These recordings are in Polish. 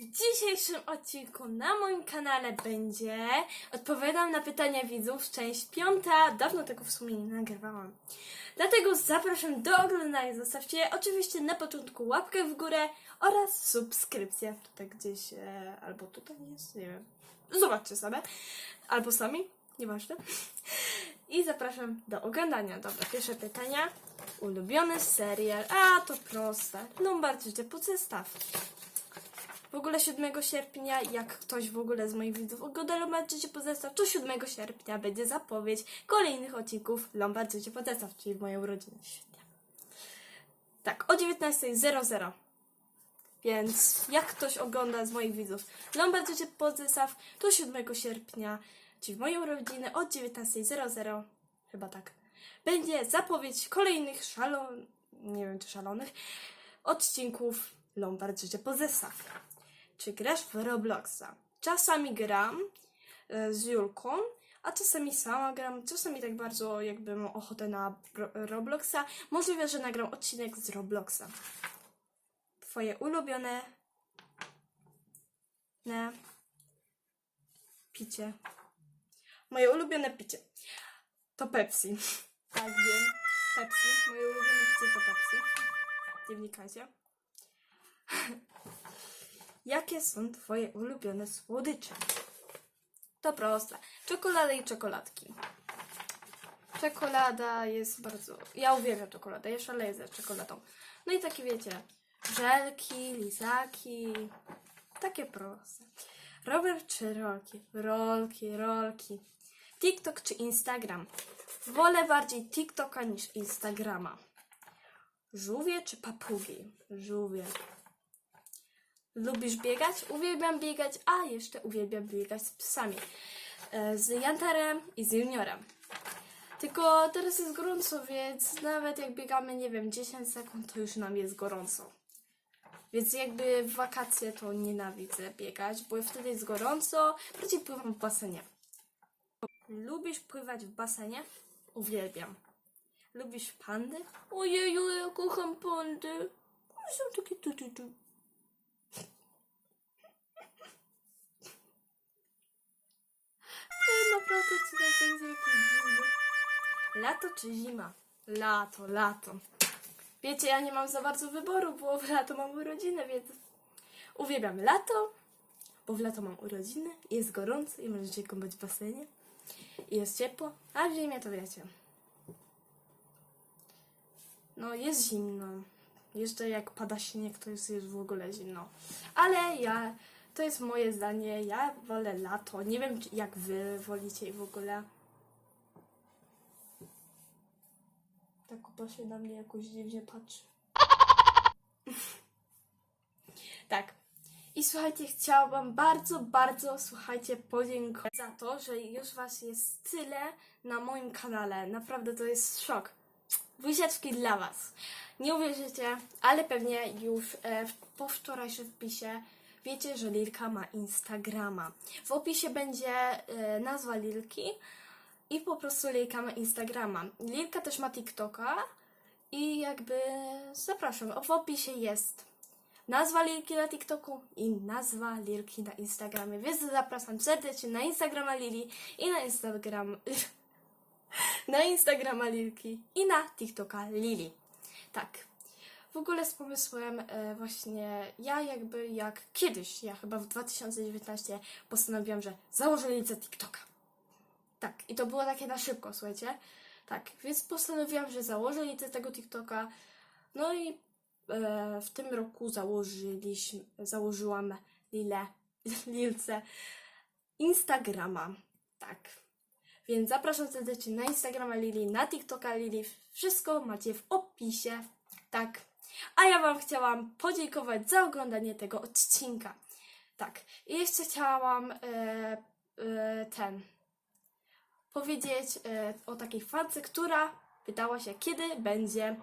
W dzisiejszym odcinku na moim kanale będzie odpowiadam na pytania widzów, część piąta. Dawno tego w sumie nie nagrywałam. Dlatego zapraszam do oglądania. Zostawcie oczywiście na początku łapkę w górę oraz subskrypcję. Tutaj gdzieś, e, albo tutaj jest, nie wiem. Zobaczcie sobie. Albo sami, nieważne. I zapraszam do oglądania. Dobra, pierwsze pytania. Ulubiony serial. A, to proste. Lombard życie pod zestaw. W ogóle 7 sierpnia, jak ktoś w ogóle z moich widzów ogląda Lombard Życie pod zestaw, to 7 sierpnia będzie zapowiedź kolejnych odcinków Lombard Życie pod zestaw, czyli w mojej urodziny. Świetnie. Tak, o 19.00. Więc jak ktoś ogląda z moich widzów Lombard Życie pod zestaw, to 7 sierpnia, czyli w mojej urodziny od 19.00, chyba tak, będzie zapowiedź kolejnych szalon... nie wiem czy szalonych, odcinków Lombard Życie pod zestaw. Czy grasz w Robloxa? Czasami gram e, z Julką, a czasami sama gram. Czasami tak bardzo jakby mam ochotę na Ro- Robloxa. Możliwe, że nagram odcinek z Robloxa. Twoje ulubione ne, picie. Moje ulubione picie to Pepsi. Tak wiem. Pepsi. Moje ulubione picie to Pepsi. Nie wnikajcie. Jakie są Twoje ulubione słodycze? To proste. Czekolada i czekoladki. Czekolada jest bardzo... Ja uwielbiam czekoladę, ja szaleję za czekoladą. No i takie wiecie, żelki, lizaki, takie proste. Rower czy rolki? Rolki, rolki. TikTok czy Instagram? Wolę bardziej TikToka niż Instagrama. Żółwie czy papugi? Żółwie. Lubisz biegać? Uwielbiam biegać, a jeszcze uwielbiam biegać z psami. E, Z Jantarem i z Juniorem. Tylko teraz jest gorąco, więc nawet jak biegamy, nie wiem, 10 sekund, to już nam jest gorąco. Więc jakby w wakacje to nienawidzę biegać, bo wtedy jest gorąco, bardziej pływam w basenie. Lubisz pływać w basenie? Uwielbiam. Lubisz pandy? Ojeju, ja kocham pandy. One są takie tu, tu, tu. Odcinek będzie jakiś dziwny. Lato czy zima? Lato, lato. Wiecie, ja nie mam za bardzo wyboru, bo w lato mam urodziny, więc uwielbiam lato, bo w lato mam urodziny, jest gorąco i możecie kąpać w basenie. I jest ciepło, a w zimie to wiecie. No, jest zimno. Jeszcze jak pada śnieg, to jest już w ogóle zimno. Ale ja, to jest moje zdanie, ja wolę lato. Nie wiem, jak wy wolicie w ogóle. Ta kupa się na mnie jakoś dziwnie patrzy. tak. I słuchajcie, chciałabym bardzo, bardzo, słuchajcie, podziękować za to, że już was jest tyle na moim kanale. Naprawdę to jest szok. Wysieczki dla was. Nie uwierzycie, ale pewnie już e, po wczorajszym wpisie wiecie, że Lilka ma Instagrama. W opisie będzie e, nazwa Lilki i po prostu Lilka ma Instagrama. Lilka też ma TikToka i jakby zapraszam, w opisie jest nazwa Lilki na TikToku i nazwa Lilki na Instagramie, więc zapraszam serdecznie na Instagrama Lili i na Instagram na Instagrama Lilki i na TikToka Lili. Tak. W ogóle z pomysłem e, właśnie ja jakby jak kiedyś, ja chyba w 2019 postanowiłam, że założę Lilce TikToka. Tak, i to było takie na szybko, słuchajcie. Tak, więc postanowiłam, że założę Lilce tego TikToka. No i e, w tym roku założyliśmy, założyłam Lilę, Lilce Instagrama. Tak. Więc zapraszam serdecznie na Instagrama Lili, na TikToka Lili. Wszystko macie w opisie. Tak. A ja Wam chciałam podziękować za oglądanie tego odcinka. Tak. I jeszcze chciałam e, e, ten powiedzieć e, o takiej fance, która pytała się, kiedy będzie.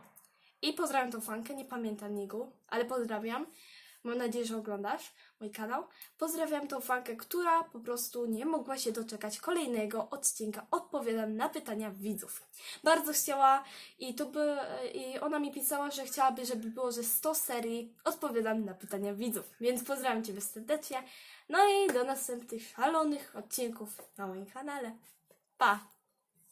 I pozdrawiam tą fankę, nie pamiętam niego, ale pozdrawiam. Mam nadzieję, że oglądasz mój kanał. Pozdrawiam tą fankę, która po prostu nie mogła się doczekać kolejnego odcinka. Odpowiadam na pytania widzów. Bardzo chciała i to by, i ona mi pisała, że chciałaby, żeby było, że 100 serii odpowiadam na pytania widzów. Więc pozdrawiam Ciebie serdecznie. No i do następnych szalonych odcinków na moim kanale. Pa!